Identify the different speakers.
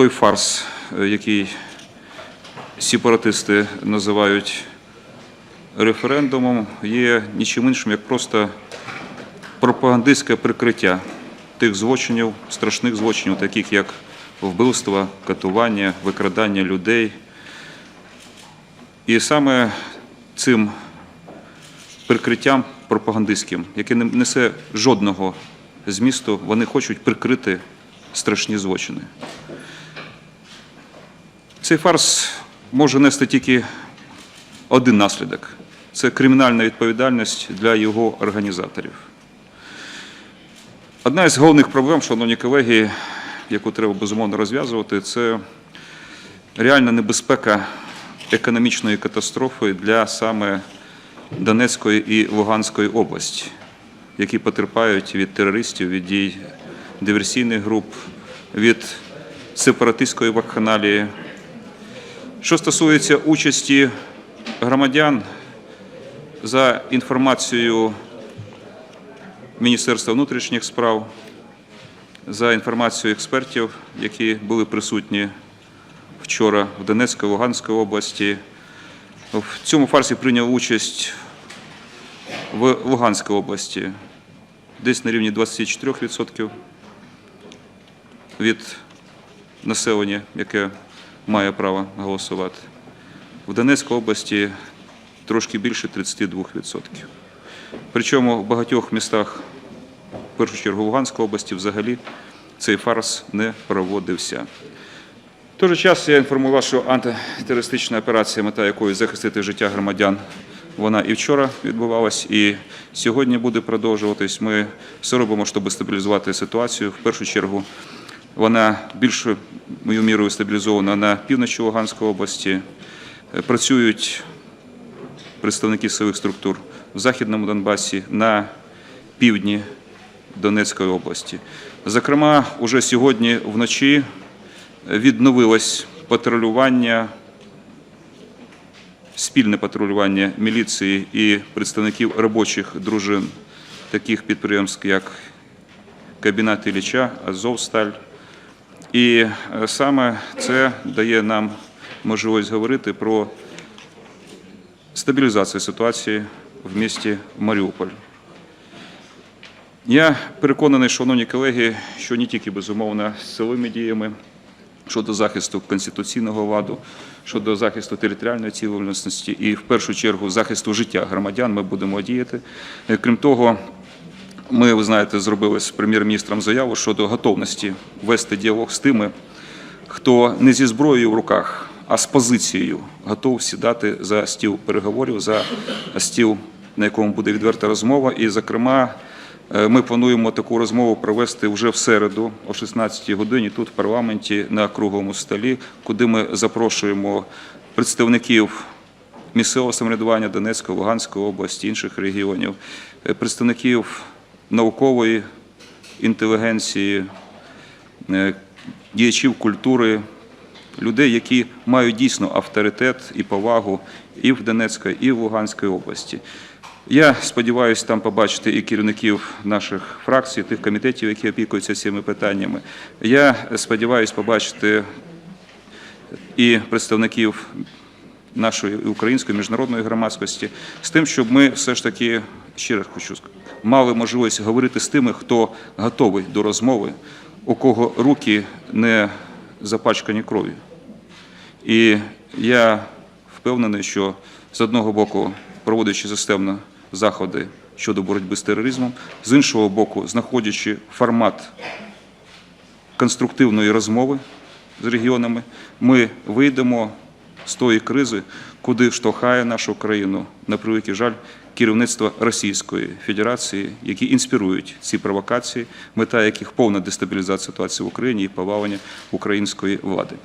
Speaker 1: той фарс, е, який сепаратисти називають референдумом, є нічим іншим, як просто пропагандистське прикриття тих злочинів, страшних злочинів, таких як вбивство, катування, викрадання людей. І саме цим прикриттям пропагандистським, яке не несе жодного змісту, вони хочуть прикрити страшні злочини. Цей фарс може нести тільки один наслідок це кримінальна відповідальність для його організаторів. Одна із головних проблем, шановні колеги, яку треба безумовно розв'язувати, це реальна небезпека економічної катастрофи для саме Донецької і Луганської області, які потерпають від терористів, від дій диверсійних груп, від сепаратистської вакханалії. Що стосується участі громадян, за інформацією Міністерства внутрішніх справ, за інформацією експертів, які були присутні вчора в Донецькій, Луганській області, в цьому фарсі прийняв участь в Луганській області. Десь на рівні 24% від населення, яке має право голосувати. В Донецькій області трошки більше 32%. Причому в багатьох містах, в першу чергу в Луганській області, взагалі цей фарс не проводився. В той же час я інформував, що антитерористична операція, мета якої захистити життя громадян, вона і вчора відбувалась, і сьогодні буде продовжуватись. Ми все робимо, щоб стабілізувати ситуацію. В першу чергу вона більшою мірою стабілізована на півночі Луганської області. Е, Працюють представники силових структур в Західному Донбасі, на півдні Донецької області. Зокрема, уже сьогодні вночі відновилось патрулювання, спільне патрулювання міліції і представників робочих дружин таких підприємств, як Кабінет Ілліча, Азовсталь. І е, саме це дає нам можливість говорити про стабілізацію ситуації в місті Маріуполь. Я переконаний, шановні колеги, що не тільки безумовно з силовими діями щодо захисту конституційного ладу, щодо захисту територіальної цілісності і в першу чергу захисту життя громадян ми будемо діяти. Е, Крім того, ми, ви знаєте, зробили з прем'єр-міністром заяву щодо готовності вести діалог з тими, хто не зі зброєю в руках, а з позицією готов сідати за стіл переговорів, за стіл, на якому буде відверта розмова. І, зокрема, е, ми плануємо таку розмову провести вже в середу о 16-й годині тут в парламенті на круглому столі, куди ми запрошуємо представників місцевого самоврядування Донецької, Луганської області, інших регіонів, е, представників наукової інтелігенції, е, діячів культури, людей, які мають дійсно авторитет і повагу і в Донецькій, і в Луганській області. Я сподіваюся там побачити і керівників наших фракцій, тих комітетів, які опікуються цими питаннями. Я сподіваюся побачити і представників нашої української міжнародної громадськості з тим, щоб ми все ж таки ще раз хочу мали можливість говорити з тими, хто готовий до розмови, у кого руки не запачкані кров'ю. І я впевнений, що з одного боку, проводячи системно заходи щодо боротьби з тероризмом, з іншого боку, знаходячи формат конструктивної розмови з регіонами, ми вийдемо з тої кризи, куди штовхає нашу країну, на превеликий жаль, керівництво Російської Федерації, які інспірують ці провокації, мета яких повна дестабілізація ситуації в Україні і повалення української влади.